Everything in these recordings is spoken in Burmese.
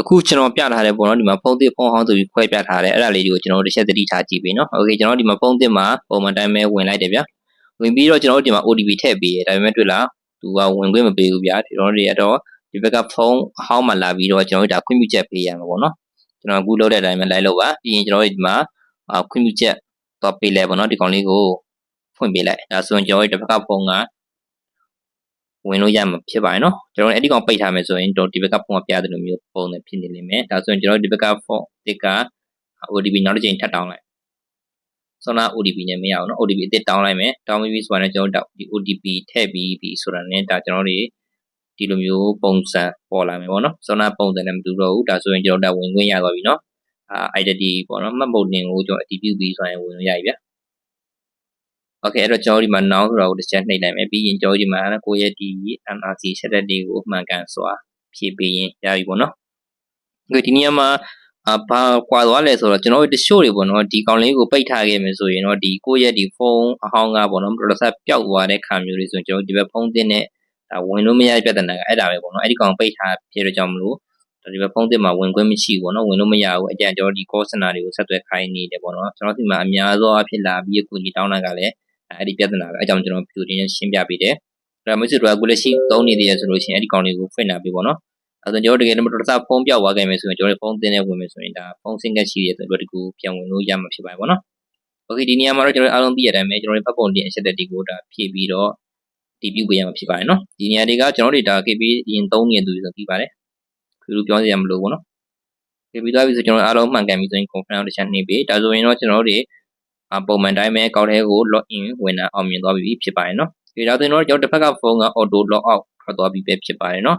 အခုကျွန်တော်ပြထားတယ်ပေါ့နော်ဒီမှာဖုန်းသစ်ဖုန်းဟောင်းဆိုပြီးခွဲပြထားတယ်အဲ့ဒါလေးတွေကိုကျွန်တော်တို့တစ်ချက်သတိထားကြည့်ပေးနော်โอเคကျွန်တော်ဒီမှာဖုန်းသစ်မှာပုံမှန်တိုင်းပဲဝင်လိုက်တယ်ဗျာဝင်ပြီးတော့ကျွန်တော်တို့ဒီမှာ OTP ထည့်ပေးတယ်ဒါပေမဲ့တွေ့လားသူကဝင်ခွင့်မပေးဘူးဗျာဒီတော့တွေကတော့ဒီဘက်ကဖုန်းအဟောင်းမှာလာပြီးတော့ကျွန်တော်တို့ဒါခွင့်ပြုချက်ပေးရမှာပေါ့နော်ကျွန်တော်အခုလုပ်တဲ့အတိုင်းပဲလိုက်လို့ပါပြီးရင်ကျွန်တော်တို့ဒီမှာအာခွင့်ပြုချက်တော့ပေးလဲပေါ့နော်ဒီကောင်လေးကိုဖွင့်ပေးလိုက်ဒါဆိုရင်ကျွန်တော်တို့ဒီဘက်ကဖုန်းက ဝင်လို့ရမှာဖြစ်ပါတယ်နော်ကျွန်တော်တို့အဲ့ဒီကောင်ပိတ်ထားမယ်ဆိုရင်တော့ဒီဘက်ကဖုန်းကပြတယ်လို့မျိုးပုံနဲ့ဖြစ်နေလိမ့်မယ်ဒါဆိုရင်ကျွန်တော်တို့ဒီဘက်ကဖုန်းတစ်က OTP နောက်တစ်ချိန်ထပ်တောင်းလိုက်ဆောနာ OTP နဲ့မရအောင်နော် OTP အစ်စ်တောင်းလိုက်မယ်တောင်းပြီးပြီဆိုတာနဲ့ကျွန်တော်တို့ဒီ OTP ထည့်ပြီးပြီဆိုတာနဲ့ဒါကျွန်တော်တို့ဒီလိုမျိုးပုံစံပေါ်လာမယ်ပေါ့နော်ဆောနာပုံစံနဲ့မတူတော့ဘူးဒါဆိုရင်ကျွန်တော်တို့ဝင်ခွင့်ရသွားပြီနော်အာ identity ပေါ့နော်မှတ်ပုံတင်ကိုကျွန်တော်အတည်ပြုပြီးဆိုရင်ဝင်လို့ရပြီဗျ โอเคအဲ့တော့ကျွန်တော်ဒီမှာ now ဆိုတာကိုတစ်ချက်နှိပ်လိုက်မယ်ပြီးရင်ကျွန်တော်ဒီမှာကိုယ့်ရဲ့ဒီ MRC ချက်တဲ့တွေကိုအမှန်ကန်စွာဖြည့်ပေးရင်ရပြီပေါ့နော်ဒီဒီနေရာမှာအဘာကွာသွားလဲဆိုတော့ကျွန်တော်တို့တချို့တွေပေါ့နော်ဒီကောင်လေးကိုပိတ်ထားခဲ့မယ်ဆိုရင်တော့ဒီကိုယ့်ရဲ့ဒီဖုန်းအဟောင်းကပေါ့နော် processor ပျောက်သွားတဲ့ခါမျိုးတွေဆိုရင်ကျွန်တော်ဒီဘက်ဖုန်းတင်တဲ့ဒါဝင်လို့မရတဲ့ပြဿနာကအဲ့ဒါပဲပေါ့နော်အဲ့ဒီကောင်ပိတ်ထားဖြစ်တဲ့ကြောင့်မလို့ဒီဘက်ဖုန်းတင်မှာဝင်ခွင့်မရှိဘူးပေါ့နော်ဝင်လို့မရဘူးအကြံကျွန်တော်ဒီ call center တွေကိုဆက်သွယ်ခိုင်းနေတယ်ပေါ့နော်ကျွန်တော်ဒီမှာအများသောအဖြစ်လာပြီးအခုဒီတောင်းတာကလည်း အဲ့ဒီပြဿနာပဲအကြောင်းကျွန်တော်ဗီဒီယိုတင်ရှင်းပြပေးတယ်ဒါမှမဟုတ်တော့ကိုလည်းရှိသုံးနေသေးရဆိုလို့ရှိရင်အဲ့ဒီကောင်လေးကိုဖွင့်လာပြီပေါ့နော်အဲဆိုကျွန်တော်တကယ်လို့တော်တော်ဖုန်းပြောက်သွားခဲ့မယ်ဆိုရင်ကျွန်တော်ဖုန်းတင်နေဝင်မယ်ဆိုရင်ဒါဖုန်းစင်ကရှိရတဲ့အတွက်တကူပြန်ဝင်လို့ရမှာဖြစ်ပါတယ်ပေါ့နော်โอเคဒီနေရာမှာတော့ကျွန်တော်အားလုံးသိရတဲ့အတိုင်းပဲကျွန်တော်ဖတ်ပုံတင်အချက်တက်ဒီကိုဒါဖြည့်ပြီးတော့တည်ပြုပေးရမှာဖြစ်ပါတယ်နော်ဒီနေရာတွေကကျွန်တော်တို့ဒါ KB ရင်သုံးနေသူတွေဆိုပြီးပါတယ်ခုလိုပြောစရာမလိုဘူးနော် KB သွားပြီဆိုကျွန်တော်အားလုံးမှန်ကန်ပြီဆိုရင် confirm တစ်ချက်နှိပ်ပေးဒါဆိုရင်တော့ကျွန်တော်တို့တွေအ ပုံမှန်တိုင်းပဲကောက်ထဲကို log in ဝင်တာအောင်မြင်သွားပြီဖြစ်ပါတယ်နော်ဒီဒါဆိုရင်တော့ကျွန်တော်တစ်ဖက်ကဖုန်းက auto log out ထွက်သွားပြီပဲဖြစ်ပါတယ်နော်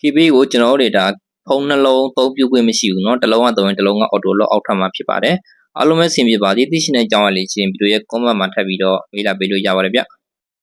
KB ကိုကျွန်တော်တို့တွေဒါဖုန်းနှလုံးသုံးပြုခွင့်မရှိဘူးเนาะတစ်လုံးကသုံးရင်တစ်လုံးက auto log out ထွက်မှာဖြစ်ပါတယ်အားလုံးပဲဆင်ပြေပါသည်သိရှိတဲ့ကြောင်းရလေးချင်းဗီဒီယိုရဲ့ comment မှာထပ်ပြီးတော့မေးလာပေးလို့ရပါတယ်ဗျ